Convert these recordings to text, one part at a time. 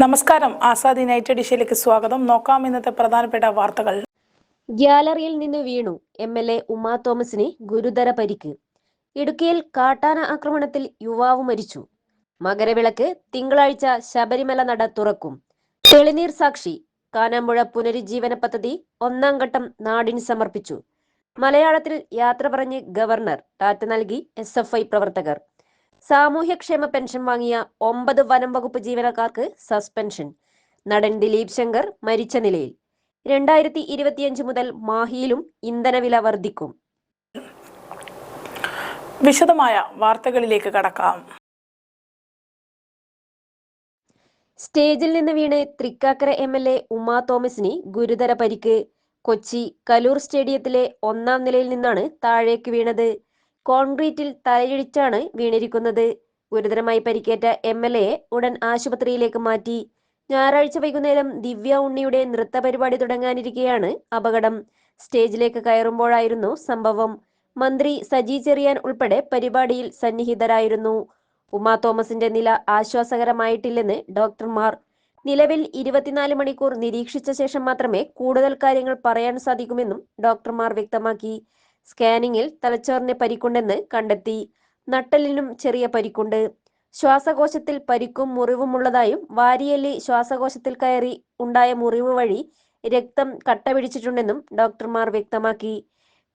നമസ്കാരം. ആസാദ് യുണൈറ്റഡ് ഡിഷയിലേക്ക് സ്വാഗതം. നോക്കാം ഇന്നത്തെ പ്രധാനപ്പെട്ട വാർത്തകൾ. ഗ്യാലറിയിൽ നിന്ന് വീണു എം എൽ എ ഉമാ തോമസിന് ഗുരുതര പരിക്ക്. ഇടുക്കിയിൽ കാട്ടാന ആക്രമണത്തിൽ യുവാവ് മരിച്ചു. മകരവിളക്ക് തിങ്കളാഴ്ച ശബരിമല നട തുറക്കും. തെളിനീർ സാക്ഷി കാനാമ്പുഴ പുനരുജ്ജീവന പദ്ധതി ഒന്നാം ഘട്ടം നാടിന് സമർപ്പിച്ചു. മലയാളത്തിൽ യാത്ര പറഞ്ഞ് ഗവർണർ ടാറ്റ നൽകി എസ് പ്രവർത്തകർ. സാമൂഹ്യക്ഷേമ പെൻഷൻ വാങ്ങിയ ഒമ്പത് വനം വകുപ്പ് ജീവനക്കാർക്ക് സസ്പെൻഷൻ. നടൻ ദിലീപ് ശങ്കർ മരിച്ച നിലയിൽ. രണ്ടായിരത്തി ഇരുപത്തിയഞ്ച് മുതൽ മാഹിയിലും ഇന്ധനവില വർദ്ധിക്കും വിശദമായ വാർത്തകളിലേക്ക് കടക്കാം. സ്റ്റേജിൽ നിന്ന് വീണ് Thrikkakara M L A Uma തോമസിന് ഗുരുതര പരിക്ക്. കൊച്ചി കലൂർ സ്റ്റേഡിയത്തിലെ ഒന്നാം നിലയിൽ നിന്നാണ് താഴേക്ക് വീണത്. കോൺക്രീറ്റിൽ തലയിടിച്ചാണ് വീണിരിക്കുന്നത്. ഗുരുതരമായി പരിക്കേറ്റ എം എൽ എയെ ഉടൻ ആശുപത്രിയിലേക്ക് മാറ്റി. ഞായറാഴ്ച വൈകുന്നേരം ദിവ്യ ഉണ്ണിയുടെ നൃത്ത പരിപാടി തുടങ്ങാനിരിക്കെയാണ് അപകടം. സ്റ്റേജിലേക്ക് കയറുമ്പോഴായിരുന്നു സംഭവം. മന്ത്രി സജി ചെറിയാൻ ഉൾപ്പെടെ പരിപാടിയിൽ സന്നിഹിതരായിരുന്നു. ഉമാ തോമസിന്റെ നില ആശ്വാസകരമായിട്ടില്ലെന്ന് ഡോക്ടർമാർ. നിലവിൽ ഇരുപത്തിനാല് മണിക്കൂർ നിരീക്ഷിച്ച ശേഷം മാത്രമേ കൂടുതൽ കാര്യങ്ങൾ പറയാൻ സാധിക്കുമെന്നും ഡോക്ടർമാർ വ്യക്തമാക്കി. സ്കാനിങ്ങിൽ തലച്ചോറിന് പരിക്കുണ്ടെന്ന് കണ്ടെത്തി. നട്ടലിനും ചെറിയ പരിക്കുണ്ട്. ശ്വാസകോശത്തിൽ പരിക്കും മുറിവുമുള്ളതായും വാരിയല്ലി ശ്വാസകോശത്തിൽ കയറി ഉണ്ടായ മുറിവ് വഴി രക്തം കട്ട പിടിച്ചിട്ടുണ്ടെന്നും ഡോക്ടർമാർ വ്യക്തമാക്കി.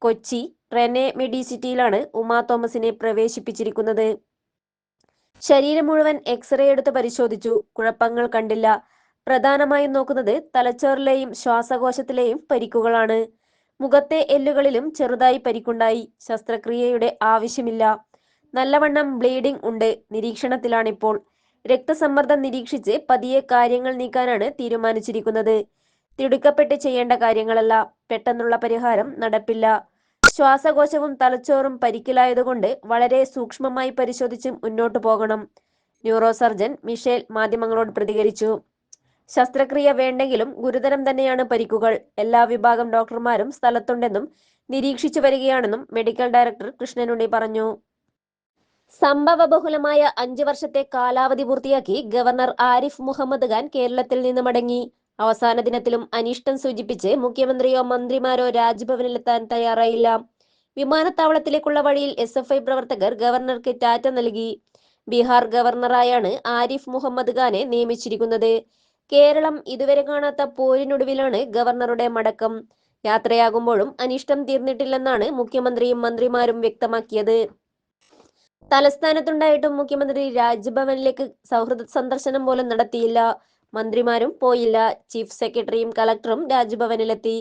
കൊച്ചി റെനെ മെഡിസിറ്റിയിലാണ് ഉമാ തോമസിനെ പ്രവേശിപ്പിച്ചിരിക്കുന്നത്. ശരീരം മുഴുവൻ എക്സ്റേ എടുത്ത് പരിശോധിച്ചു. കുഴപ്പങ്ങൾ കണ്ടില്ല. പ്രധാനമായും നോക്കുന്നത് തലച്ചോറിലെയും ശ്വാസകോശത്തിലെയും പരിക്കുകളാണ്. മുഖത്തെ എല്ലുകളിലും ചെറുതായി പരിക്കുണ്ടായി. ശസ്ത്രക്രിയയുടെ ആവശ്യമില്ല. നല്ലവണ്ണം ബ്ലീഡിംഗ് ഉണ്ട്. നിരീക്ഷണത്തിലാണിപ്പോൾ. രക്തസമ്മർദ്ദം നിരീക്ഷിച്ച് പതിയെ കാര്യങ്ങൾ നീക്കാനാണ് തീരുമാനിച്ചിരിക്കുന്നത്. തിടുക്കപ്പെട്ട് ചെയ്യേണ്ട കാര്യങ്ങളല്ല. പെട്ടെന്നുള്ള പരിഹാരം നടപ്പില്ല. ശ്വാസകോശവും തലച്ചോറും പരിക്കിലായതുകൊണ്ട് വളരെ സൂക്ഷ്മമായി പരിശോധിച്ച് മുന്നോട്ടു പോകണം. ന്യൂറോ സർജൻ മിഷേൽ മാധ്യമങ്ങളോട് പ്രതികരിച്ചു. ശസ്ത്രക്രിയ വേണ്ടെങ്കിലും ഗുരുതരം തന്നെയാണ് പരിക്കുകൾ. എല്ലാ വിഭാഗം ഡോക്ടർമാരും സ്ഥലത്തുണ്ടെന്നും നിരീക്ഷിച്ചു വരികയാണെന്നും മെഡിക്കൽ ഡയറക്ടർ കൃഷ്ണനുണ്ണി പറഞ്ഞു. സംഭവബഹുലമായ അഞ്ചു വർഷത്തെ കാലാവധി പൂർത്തിയാക്കി ഗവർണർ ആരിഫ് മുഹമ്മദ് ഖാൻ കേരളത്തിൽ നിന്ന് മടങ്ങി. അവസാന ദിനത്തിലും അനിഷ്ടം സൂചിപ്പിച്ച് മുഖ്യമന്ത്രിയോ മന്ത്രിമാരോ രാജ്ഭവനിലെത്താൻ തയ്യാറായില്ല. വിമാനത്താവളത്തിലേക്കുള്ള വഴിയിൽ എസ് എഫ് ഐ പ്രവർത്തകർ ഗവർണർക്ക് ടാറ്റ നൽകി. ബീഹാർ ഗവർണറായാണ് ആരിഫ് മുഹമ്മദ് ഖാനെ നിയമിച്ചിരിക്കുന്നത്. കേരളം ഇതുവരെ കാണാത്ത പോരിനൊടുവിലാണ് ഗവർണറുടെ മടക്കം. യാത്രയാകുമ്പോഴും അനിഷ്ടം തീർന്നിട്ടില്ലെന്നാണ് മുഖ്യമന്ത്രിയും മന്ത്രിമാരും വ്യക്തമാക്കിയത്. തലസ്ഥാനത്തുണ്ടായിട്ടും മുഖ്യമന്ത്രി രാജ്ഭവനിലേക്ക് സൗഹൃദ സന്ദർശനം പോലും നടത്തിയില്ല. മന്ത്രിമാരും പോയില്ല. ചീഫ് സെക്രട്ടറിയും കളക്ടറും രാജ്ഭവനിലെത്തി.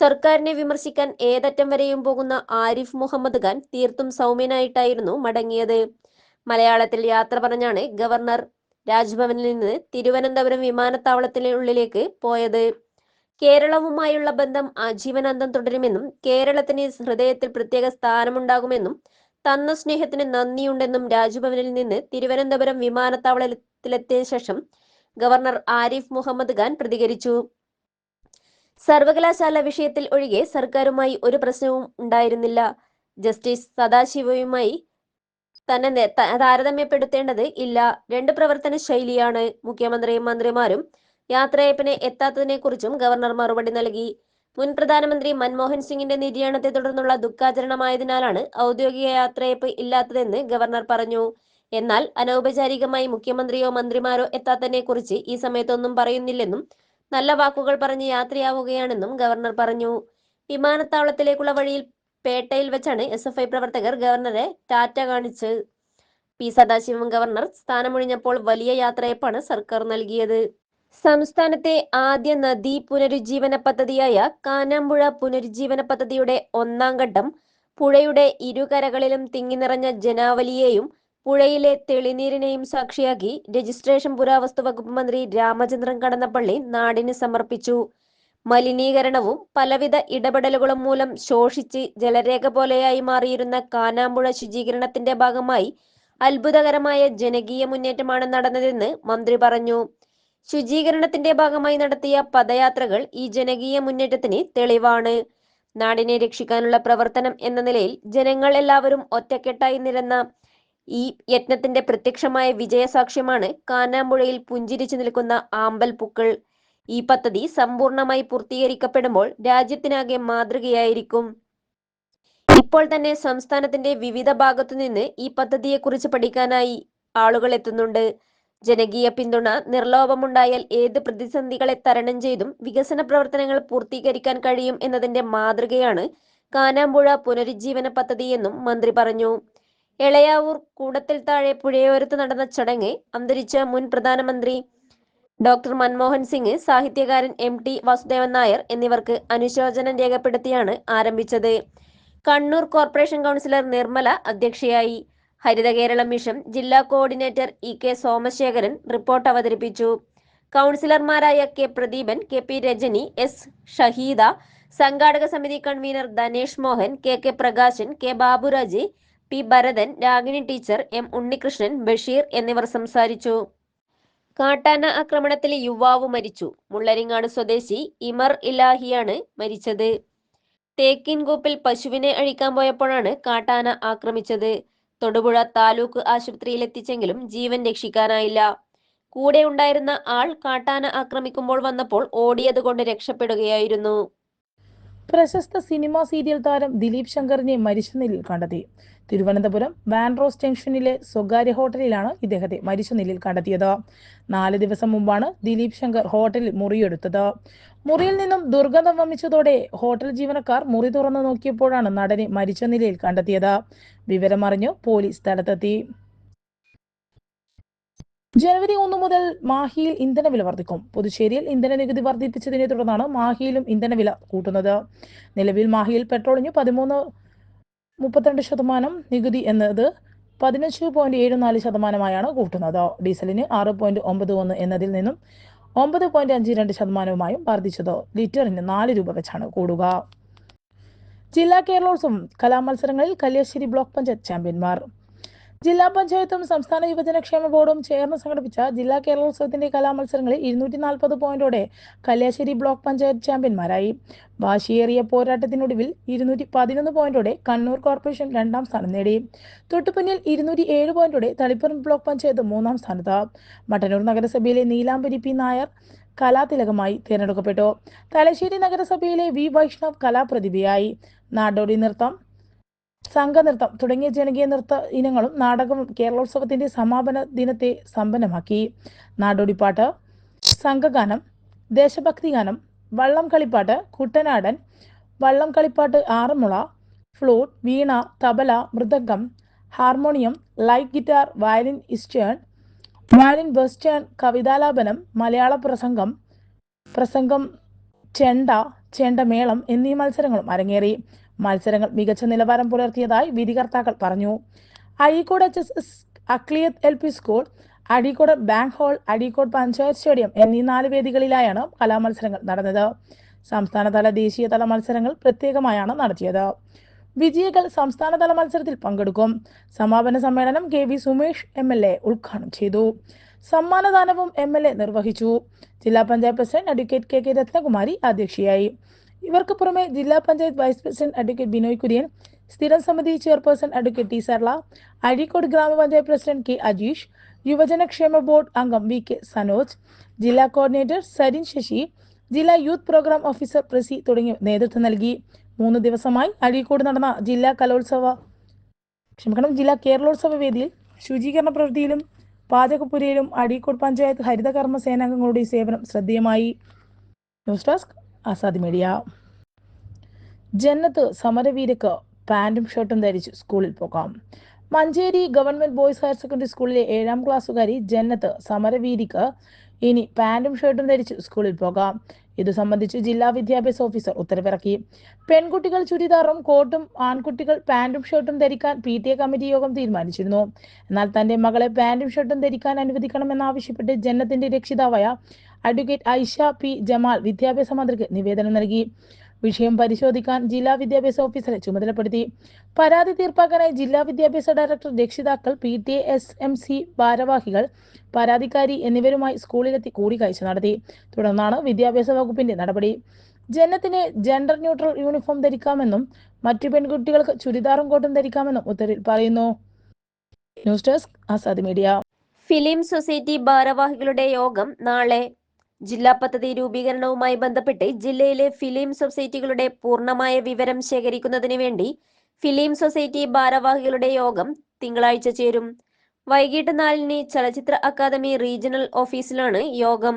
സർക്കാരിനെ വിമർശിക്കാൻ ഏതറ്റം വരെയും പോകുന്ന ആരിഫ് മുഹമ്മദ് ഖാൻ തീർത്തും സൗമ്യനായിട്ടായിരുന്നു മടങ്ങിയത്. മലയാളത്തിൽ യാത്ര പറഞ്ഞാണ് ഗവർണർ രാജ്ഭവനിൽ നിന്ന് തിരുവനന്തപുരം വിമാനത്താവളത്തിനുള്ളിലേക്ക് പോയത്. കേരളവുമായുള്ള ബന്ധം ആജീവനാന്തം തുടരുമെന്നും കേരളത്തിന് ഹൃദയത്തിൽ പ്രത്യേക സ്ഥാനമുണ്ടാകുമെന്നും തന്ന സ്നേഹത്തിന് നന്ദിയുണ്ടെന്നും രാജ്ഭവനിൽ നിന്ന് തിരുവനന്തപുരം വിമാനത്താവളത്തിലെത്തിയ ശേഷം ഗവർണർ ആരിഫ് മുഹമ്മദ് ഖാൻ പ്രതികരിച്ചു. സർവകലാശാല വിഷയത്തിൽ ഒഴികെ സർക്കാരുമായി ഒരു പ്രശ്നവും ഉണ്ടായിരുന്നില്ല. ജസ്റ്റിസ് സദാശിവയുമായി തന്നെ താരതമ്യപ്പെടുത്തേണ്ടത് ഇല്ല. രണ്ട് പ്രവർത്തന ശൈലിയാണ് മുഖ്യമന്ത്രിയും മന്ത്രിമാരും. യാത്രയപ്പിന് എത്താത്തതിനെ കുറിച്ചും ഗവർണർ മറുപടി നൽകി. മുൻ പ്രധാനമന്ത്രി മൻമോഹൻ സിംഗിന്റെ നിര്യാണത്തെ തുടർന്നുള്ള ദുഃഖാചരണമായതിനാലാണ് ഔദ്യോഗിക യാത്രയപ്പ് ഇല്ലാത്തതെന്ന് ഗവർണർ പറഞ്ഞു. എന്നാൽ അനൗപചാരികമായി മുഖ്യമന്ത്രിയോ മന്ത്രിമാരോ എത്താത്തതിനെ കുറിച്ച് ഈ സമയത്തൊന്നും പറയുന്നില്ലെന്നും നല്ല വാക്കുകൾ പറഞ്ഞ് യാത്രയാവുകയാണെന്നും ഗവർണർ പറഞ്ഞു. വിമാനത്താവളത്തിലേക്കുള്ള വഴിയിൽ പേട്ടയിൽ വെച്ചാണ് എസ് എഫ് ഐ പ്രവർത്തകർ ഗവർണറെ ടാറ്റ കാണിച്ച് പി സദാശിവം ഗവർണർ സ്ഥാനമൊഴിഞ്ഞപ്പോൾ വലിയ യാത്രയപ്പാണ് സർക്കാർ നൽകിയത്. സംസ്ഥാനത്തെ ആദ്യ നദീ പുനരുജ്ജീവന പദ്ധതിയായ കാനാമ്പുഴ പുനരുജ്ജീവന പദ്ധതിയുടെ ഒന്നാം ഘട്ടം പുഴയുടെ ഇരുകരകളിലും തിങ്ങി നിറഞ്ഞ ജനാവലിയെയും പുഴയിലെ തെളിനീരിനെയും സാക്ഷിയാക്കി രജിസ്ട്രേഷൻ പുരാവസ്തു വകുപ്പ് മന്ത്രി രാമചന്ദ്രൻ കടന്നപ്പള്ളി നാടിന് സമർപ്പിച്ചു. മലിനീകരണവും പലവിധ ഇടപെടലുകളും മൂലം ശോഷിച്ച് ജലരേഖ പോലെയായി മാറിയിരുന്ന കാനാമ്പുഴ ശുചീകരണത്തിന്റെ ഭാഗമായി അത്ഭുതകരമായ ജനകീയ മുന്നേറ്റമാണ് നടന്നതെന്ന് മന്ത്രി പറഞ്ഞു. ശുചീകരണത്തിന്റെ ഭാഗമായി നടത്തിയ പദയാത്രകൾ ഈ ജനകീയ മുന്നേറ്റത്തിന് തെളിവാണ്. നാടിനെ രക്ഷിക്കാനുള്ള പ്രവർത്തനം എന്ന നിലയിൽ ജനങ്ങൾ എല്ലാവരും ഒറ്റക്കെട്ടായി നിരന്ന ഈ യത്നത്തിന്റെ പ്രത്യക്ഷമായ വിജയസാക്ഷ്യമാണ് കാനാമ്പുഴയിൽ പുഞ്ചിരിച്ചു നിൽക്കുന്ന ആമ്പൽ പൂക്കൾ ഈ പദ്ധതി സമ്പൂർണമായി പൂർത്തീകരിക്കപ്പെടുമ്പോൾ രാജ്യത്തിനാകെ മാതൃകയായിരിക്കും. ഇപ്പോൾ തന്നെ സംസ്ഥാനത്തിന്റെ വിവിധ ഭാഗത്തു നിന്ന് ഈ പദ്ധതിയെക്കുറിച്ച് പഠിക്കാനായി ആളുകൾ എത്തുന്നുണ്ട്. ജനകീയ പിന്തുണ നിർലോഭമുണ്ടായാൽ ഏത് പ്രതിസന്ധികളെ തരണം ചെയ്തും വികസന പ്രവർത്തനങ്ങൾ പൂർത്തീകരിക്കാൻ കഴിയും എന്നതിന്റെ മാതൃകയാണ് കാനാമ്പുഴ പുനരുജ്ജീവന പദ്ധതി എന്നും മന്ത്രി പറഞ്ഞു. എളയാവൂർ കൂടത്തിൽ താഴെ പുഴയോരത്ത് നടന്ന ചടങ്ങ് അന്തരിച്ച മുൻ പ്രധാനമന്ത്രി ഡോക്ടർ മൻമോഹൻ സിംഗ് സാഹിത്യകാരൻ എം ടി വാസുദേവൻ നായർ എന്നിവർക്ക് അനുശോചനം രേഖപ്പെടുത്തിയാണ് ആരംഭിച്ചത്. കണ്ണൂർ കോർപ്പറേഷൻ കൗൺസിലർ നിർമ്മല അധ്യക്ഷയായി. ഹരിത കേരളം മിഷൻ ജില്ലാ coordinator E K Somasekharan report അവതരിപ്പിച്ചു. കൗൺസിലർമാരായ K Pradeepan K P Rajani S Shaheeda സംഘാടക സമിതി convener Dhanesh Mohan K K Prakashan K Baburaji P Bharathan Ragini teacher M Unnikrishnan Basheer എന്നിവർ സംസാരിച്ചു. കാട്ടാന ആക്രമണത്തിൽ യുവാവ് മരിച്ചു. മുള്ളരിങ്ങാട് സ്വദേശി ഇമർ ഇലാഹിയാണ് മരിച്ചത്. തേക്കിൻകൂപ്പിൽ പശുവിനെ അഴിക്കാൻ പോയപ്പോഴാണ് കാട്ടാന ആക്രമിച്ചത്. തൊടുപുഴ താലൂക്ക് ആശുപത്രിയിൽ എത്തിച്ചെങ്കിലും ജീവൻ രക്ഷിക്കാനായില്ല. കൂടെ ഉണ്ടായിരുന്ന ആൾ കാട്ടാന ആക്രമിക്കുമ്പോൾ വന്നപ്പോൾ ഓടിയത് കൊണ്ട് രക്ഷപ്പെടുകയായിരുന്നു. പ്രശസ്ത സിനിമാ സീരിയൽ താരം ദിലീപ് ശങ്കറിനെ മരിച്ച നിലയിൽ കണ്ടെത്തി. തിരുവനന്തപുരം വാൻറോസ് ജംഗ്ഷനിലെ സ്വകാര്യ ഹോട്ടലിലാണ് ഇദ്ദേഹത്തെ മരിച്ച നിലയിൽ കണ്ടെത്തിയത്. നാല് ദിവസം മുമ്പാണ് ദിലീപ് ശങ്കർ ഹോട്ടലിൽ മുറിയെടുത്തത്. മുറിയിൽ നിന്നും ദുർഗന്ധം വമിച്ചതോടെ ഹോട്ടൽ ജീവനക്കാർ മുറി തുറന്നു നോക്കിയപ്പോഴാണ് നടനെ മരിച്ച നിലയിൽ കണ്ടെത്തിയത്. വിവരമറിഞ്ഞു പോലീസ് സ്ഥലത്തെത്തി. ജനുവരി ഒന്ന് മുതൽ മാഹിയിൽ ഇന്ധനവില വർദ്ധിക്കും പുതുച്ചേരിയിൽ ഇന്ധന നികുതി വർദ്ധിപ്പിച്ചതിനെ തുടർന്നാണ് മാഹിയിലും ഇന്ധനവില കൂട്ടുന്നത്. നിലവിൽ മാഹിയിൽ പെട്രോളിന് പതിമൂന്ന് മുപ്പത്തിരണ്ട് ശതമാനം നികുതി എന്നത് പതിനഞ്ച് പോയിന്റ് ഏഴ് നാല് ശതമാനമായാണ് കൂട്ടുന്നത്. ഡീസലിന് ആറ് പോയിന്റ് ഒമ്പത് ഒന്ന് എന്നതിൽ നിന്നും ഒമ്പത് പോയിന്റ് അഞ്ച് രണ്ട് ശതമാനവുമായും വർദ്ധിച്ചത്. ലിറ്ററിന് നാല് രൂപ വെച്ചാണ് കൂടുക. ജില്ലാ കേരളോത്സവം കലാമത്സരങ്ങളിൽ കല്യാശ്ശേരി ബ്ലോക്ക് പഞ്ചായത്ത് ചാമ്പ്യന്മാർ. ജില്ലാ പഞ്ചായത്തും സംസ്ഥാന യുവജനക്ഷേമ ബോർഡും ചേർന്ന് സംഘടിപ്പിച്ച ജില്ലാ കേരളോത്സവത്തിന്റെ കലാമത്സരങ്ങളിൽ ഇരുന്നൂറ്റി നാൽപ്പത് പോയിന്റോടെ കല്യാശ്ശേരി ബ്ലോക്ക് പഞ്ചായത്ത് ചാമ്പ്യന്മാരായി. വാശിയേറിയ പോരാട്ടത്തിനൊടുവിൽ ഇരുന്നൂറ്റി പതിനൊന്ന് പോയിന്റോടെ കണ്ണൂർ കോർപ്പറേഷൻ രണ്ടാം സ്ഥാനം നേടി. തൊട്ടുപിന്നിൽ ഇരുന്നൂറ്റി ഏഴ് പോയിന്റോടെ തളിപ്പറമ്പ് ബ്ലോക്ക് പഞ്ചായത്ത് മൂന്നാം സ്ഥാനത്ത്. മട്ടന്നൂർ നഗരസഭയിലെ നീലാംബരി പി നായർ കലാതിലകമായി തിരഞ്ഞെടുക്കപ്പെട്ടു. തലശ്ശേരി നഗരസഭയിലെ വി വൈഷ്ണവ് കലാപ്രതിഭയായി. നാടോടി നൃത്തം സംഘനൃത്തം തുടങ്ങിയ ജനകീയ നൃത്ത ഇനങ്ങളും നാടകവും കേരളോത്സവത്തിന്റെ സമാപന ദിനത്തെ സമ്പന്നമാക്കി. നാടോടിപ്പാട്ട് സംഘഗാനം ദേശഭക്തി ഗാനം വള്ളം കളിപ്പാട്ട് കുട്ടനാടൻ വള്ളം കളിപ്പാട്ട് Aranmula flute veena tabla mridangam harmonium light guitar violin eastern violin western കവിതാലാപനം മലയാള പ്രസംഗം പ്രസംഗം ചെണ്ട ചെണ്ടമേളം എന്നീ മത്സരങ്ങളും അരങ്ങേറി. മത്സരങ്ങൾ മികച്ച നിലവാരം പുലർത്തിയതായി വിധികർത്താക്കൾ പറഞ്ഞു. Azhikode H S S Akliyath L P school Azhikode bank hall Azhikode panchayat stadium എന്നീ നാല് വേദികളിലായാണ് കലാമത്സരങ്ങൾ നടന്നത്. സംസ്ഥാനതല ദേശീയതല മത്സരങ്ങൾ പ്രത്യേകമായാണ് നടത്തിയത്. വിജയികൾ സംസ്ഥാനതല മത്സരത്തിൽ പങ്കെടുക്കും. സമാപന സമ്മേളനം K V Sumesh M L A ഉദ്ഘാടനം ചെയ്തു. സമ്മാനദാനവും എം എൽ എ നിർവഹിച്ചു. ജില്ലാ panchayat president advocate K K Rathnakumari അധ്യക്ഷയായി. ഇവർക്ക് പുറമെ ജില്ലാ panchayat vice president advocate Binoy Kurian സ്ഥിരം സമിതി chairperson advocate T Sarala Azhikode ഗ്രാമപഞ്ചായത്ത് പ്രസിഡന്റ് കെ അജീഷ് യുവജനക്ഷേമ ബോർഡ് അംഗം വി കെ സനോജ് ജില്ലാ കോർഡിനേറ്റർ സരിൻ ശശി ജില്ലാ യൂത്ത് പ്രോഗ്രാം ഓഫീസർ പ്രസി തുടങ്ങിയ നേതൃത്വം നൽകി. മൂന്ന് ദിവസമായി അഴീക്കോട് നടന്ന ജില്ലാ കലോത്സവ ക്ഷമിക്കണം ജില്ലാ കേരളോത്സവ വേദിയിൽ ശുചീകരണ പ്രവൃത്തിയിലും പാചകപ്പുരയിലും അഴീക്കോട് പഞ്ചായത്ത് ഹരിതകർമ്മ സേനാംഗങ്ങളുടെ സേവനം ശ്രദ്ധേയമായി. News desk Azad media Jannath സമരവീരക്ക് പാൻറും ഷർട്ടും ധരിച്ച് സ്കൂളിൽ പോകാം. Manjeri government boys higher secondary സ്കൂളിലെ ഏഴാം ക്ലാസ്സുകാരി ജന്നത്ത് സമരവീരിക്ക് ഇനി പാൻറും ഷർട്ടും ധരിച്ച് സ്കൂളിൽ പോകാം. ഇത് സംബന്ധിച്ച് ജില്ലാ വിദ്യാഭ്യാസ ഓഫീസർ ഉത്തരവിറക്കി. പെൺകുട്ടികൾ ചുരിദാറും കോട്ടും ആൺകുട്ടികൾ പാൻറും ഷർട്ടും ധരിക്കാൻ പി ടി എ കമ്മിറ്റി യോഗം തീരുമാനിച്ചിരുന്നു. എന്നാൽ തന്റെ മകളെ പാൻറും ഷർട്ടും ധരിക്കാൻ അനുവദിക്കണമെന്നാവശ്യപ്പെട്ട് ജന്നത്തിന്റെ രക്ഷിതാവായ അഡ്വക്കേറ്റ് ഐഷ പി ജമാൽ വിദ്യാഭ്യാസ മന്ത്രിക്ക് നിവേദനം നൽകി. വിഷയം പരിശോധിക്കാൻ ജില്ലാ വിദ്യാഭ്യാസ ഓഫീസറെ ചുമതലപ്പെടുത്തി. പരാതി തീർപ്പാക്കാനായി ജില്ലാ വിദ്യാഭ്യാസ ഡയറക്ടർ രക്ഷിതാക്കൾ P T S M C ഭാരവാഹികൾ പരാതിക്കാരി എന്നിവരുമായി സ്കൂളിലെത്തി കൂടിക്കാഴ്ച നടത്തി. തുടർന്നാണ് വിദ്യാഭ്യാസ വകുപ്പിന്റെ നടപടി. ജനത്തിന് ജെൻഡർ ന്യൂട്രൽ യൂണിഫോം ധരിക്കാമെന്നും മറ്റു പെൺകുട്ടികൾക്ക് ചുരിദാറും കോട്ടും ധരിക്കാമെന്നും ഉത്തരവിൽ പറയുന്നു. News desk Azad media. Film society ഭാരവാഹികളുടെ യോഗം നാളെ ജില്ലാ പദ്ധതി രൂപീകരണവുമായി ബന്ധപ്പെട്ട് ജില്ലയിലെ ഫിലിം സൊസൈറ്റികളുടെ പൂർണമായ വിവരം ശേഖരിക്കുന്നതിന് വേണ്ടി ഫിലിം സൊസൈറ്റി ഭാരവാഹികളുടെ യോഗം തിങ്കളാഴ്ച ചേരും. വൈകിട്ട് നാലിന് ചലച്ചിത്ര അക്കാദമി റീജിയണൽ ഓഫീസിലാണ് യോഗം.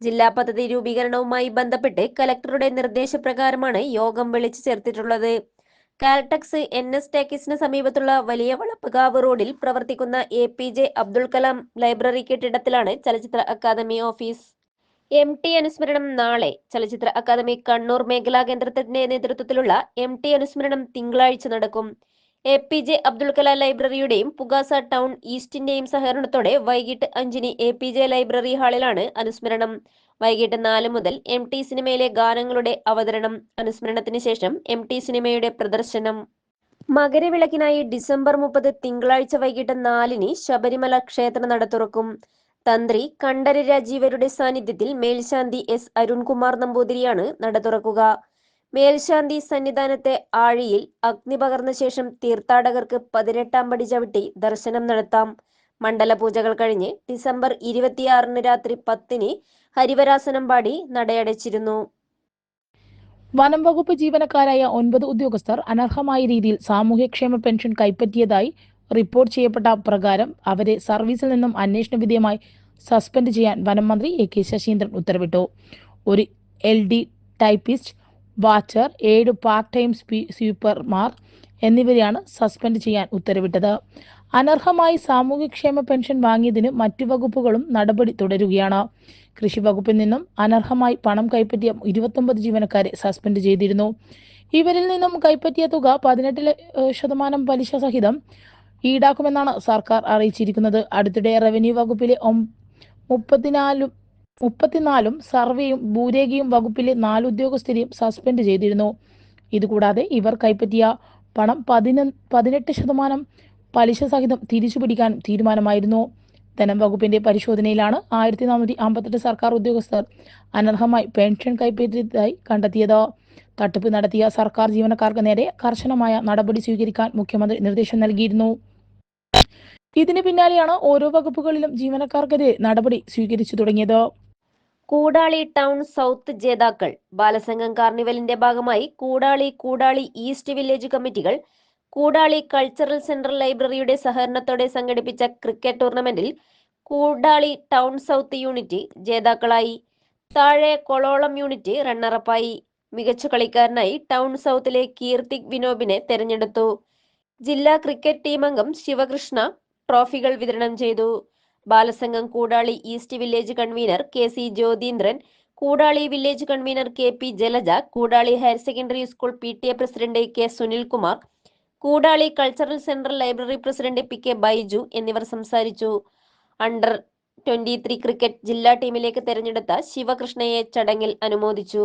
ജില്ലാ പദ്ധതി രൂപീകരണവുമായി ബന്ധപ്പെട്ട് കലക്ടറുടെ നിർദ്ദേശപ്രകാരമാണ് യോഗം വിളിച്ചു ചേർത്തിട്ടുള്ളത്. കാൽടെക്സ് എൻ എസ് ടാക്കിസിന് സമീപത്തുള്ള വലിയ വളപ്പുകാവ് റോഡിൽ പ്രവർത്തിക്കുന്ന A P J Abdul Kalam library കെട്ടിടത്തിലാണ് ചലച്ചിത്ര അക്കാദമി ഓഫീസ്. എം ടി അനുസ്മരണം നാളെ. ചലച്ചിത്ര അക്കാദമി കണ്ണൂർ മേഖലാ കേന്ദ്രത്തിന്റെ നേതൃത്വത്തിലുള്ള എം ടി അനുസ്മരണം തിങ്കളാഴ്ച നടക്കും. A P J Abdul Kalam ലൈബ്രറിയുടെയും പുഗാസ town ഈസ്റ്റിന്റെയും സഹകരണത്തോടെ വൈകിട്ട് അഞ്ചിന് എ പി ജെ ലൈബ്രറി ഹാളിലാണ് അനുസ്മരണം. വൈകിട്ട് നാല് മുതൽ എം ടി സിനിമയിലെ ഗാനങ്ങളുടെ അവതരണം. അനുസ്മരണത്തിന് ശേഷം എം ടി സിനിമയുടെ പ്രദർശനം. മകരവിളക്കിനായി ഡിസംബർ മുപ്പത് തിങ്കളാഴ്ച വൈകിട്ട് നാലിന് ശബരിമല ക്ഷേത്ര നട തുറക്കും. തന്ത്രി കണ്ഠര രാജീവരുടെ സാന്നിധ്യത്തിൽ മേൽശാന്തി എസ് അരുൺകുമാർ നമ്പൂതിരിയാണ് നട തുറക്കുക. മേൽശാന്തി സന്നിധാനത്തെ ആഴിയിൽ അഗ്നി പകർന്ന ശേഷം തീർത്ഥാടകർക്ക് പതിനെട്ടാം പടി ചവിട്ടി ദർശനം നടത്താം. മണ്ഡല പൂജകൾ കഴിഞ്ഞ് ഡിസംബർ ഇരുപത്തിയാറിന് രാത്രി പത്തിന് ഹരിവരാസനം പാടി നടയടച്ചിരുന്നു. വനം വകുപ്പ് ജീവനക്കാരായ ഒൻപത് ഉദ്യോഗസ്ഥർ അനർഹമായ രീതിയിൽ സാമൂഹ്യക്ഷേമ പെൻഷൻ കൈപ്പറ്റിയതായി റിപ്പോർട്ട് ചെയ്യപ്പെട്ട പ്രകാരം അവരെ സർവീസിൽ നിന്നും അന്വേഷണ വിധേയമായി സസ്പെൻഡ് ചെയ്യാൻ വനം മന്ത്രി എ കെ ശശീന്ദ്രൻ ഉത്തരവിട്ടു. ഒരു എൽ ഡി ടൈപ്പിസ്റ്റ് വാച്ചർ ഏഴ് പാർട്ട് ടൈം സ്വീപ്പർമാർ എന്നിവരെയാണ് സസ്പെൻഡ് ചെയ്യാൻ ഉത്തരവിട്ടത്. അനർഹമായി സാമൂഹ്യക്ഷേമ പെൻഷൻ വാങ്ങിയതിന് മറ്റു വകുപ്പുകളും നടപടി തുടരുകയാണ്. കൃഷി വകുപ്പിൽ നിന്നും അനർഹമായി പണം കൈപ്പറ്റിയ ഇരുപത്തൊമ്പത് ജീവനക്കാരെ സസ്പെൻഡ് ചെയ്തിരുന്നു. ഇവരിൽ നിന്നും കൈപ്പറ്റിയ തുക പതിനെട്ട് ശതമാനം പലിശ സഹിതം ഈടാക്കുമെന്നാണ് സർക്കാർ അറിയിച്ചിരിക്കുന്നത്. അടുത്തിടെ റവന്യൂ വകുപ്പിലെ മുപ്പത്തിനാലും മുപ്പത്തിനാലും സർവേയും ഭൂരേഖയും വകുപ്പിലെ നാല് ഉദ്യോഗസ്ഥരെയും സസ്പെൻഡ് ചെയ്തിരുന്നു. ഇതുകൂടാതെ ഇവർ കൈപ്പറ്റിയ പണം പതിന പതിനെട്ട് ശതമാനം പലിശ സഹിതം തിരിച്ചു പിടിക്കാൻ തീരുമാനമായിരുന്നു. ധനം വകുപ്പിന്റെ പരിശോധനയിലാണ് ആയിരത്തി നാനൂറ്റി അമ്പത്തെട്ട് സർക്കാർ ഉദ്യോഗസ്ഥർ അനർഹമായി പെൻഷൻ കൈപ്പറ്റിയതായി കണ്ടെത്തിയത്. തട്ടിപ്പ് നടത്തിയ സർക്കാർ ജീവനക്കാർക്ക് നേരെ കർശനമായ നടപടി സ്വീകരിക്കാൻ മുഖ്യമന്ത്രി നിർദ്ദേശം നൽകിയിരുന്നു. ഇതിന് പിന്നാലെയാണ് ഓരോ വകുപ്പുകളിലും ജീവനക്കാർക്കെതിരെ നടപടി സ്വീകരിച്ചു തുടങ്ങിയത്. കൂടാളി ടൗൺ സൗത്ത് ജേതാക്കൾ ബാലസംഘം കാർണിവലിന്റെ ഭാഗമായി കൂടാളി കൂടാളി ഈസ്റ്റ് വില്ലേജ് കമ്മിറ്റികൾ കൂടാളി കൾച്ചറൽ സെൻട്രൽ ലൈബ്രറിയുടെ സഹകരണത്തോടെ സംഘടിപ്പിച്ച ക്രിക്കറ്റ് ടൂർണമെന്റിൽ കൂടാളി ടൗൺ സൗത്ത് യൂണിറ്റ് ജേതാക്കളായി. താഴെ കൊളോളം യൂണിറ്റ് റണ്ണറപ്പായി. മികച്ച കളിക്കാരനായി ടൗൺ സൗത്തിലെ കീർത്തിക് വിനോബിനെ തെരഞ്ഞെടുത്തു. ജില്ലാ ക്രിക്കറ്റ് ടീം അംഗം ശിവകൃഷ്ണ ട്രോഫികൾ വിതരണം ചെയ്തു. Balasangham Koodali east village convener K C Jyotheendran Koodali village convener K P Jalaja Koodali higher secondary school P T A president K Sunilkumar Koodali cultural central library president P K Baiju എന്നിവർ സംസാരിച്ചു. Under twenty three cricket ജില്ലാ ടീമിലേക്ക് തെരഞ്ഞെടുത്ത ശിവകൃഷ്ണയെ ചടങ്ങിൽ അനുമോദിച്ചു.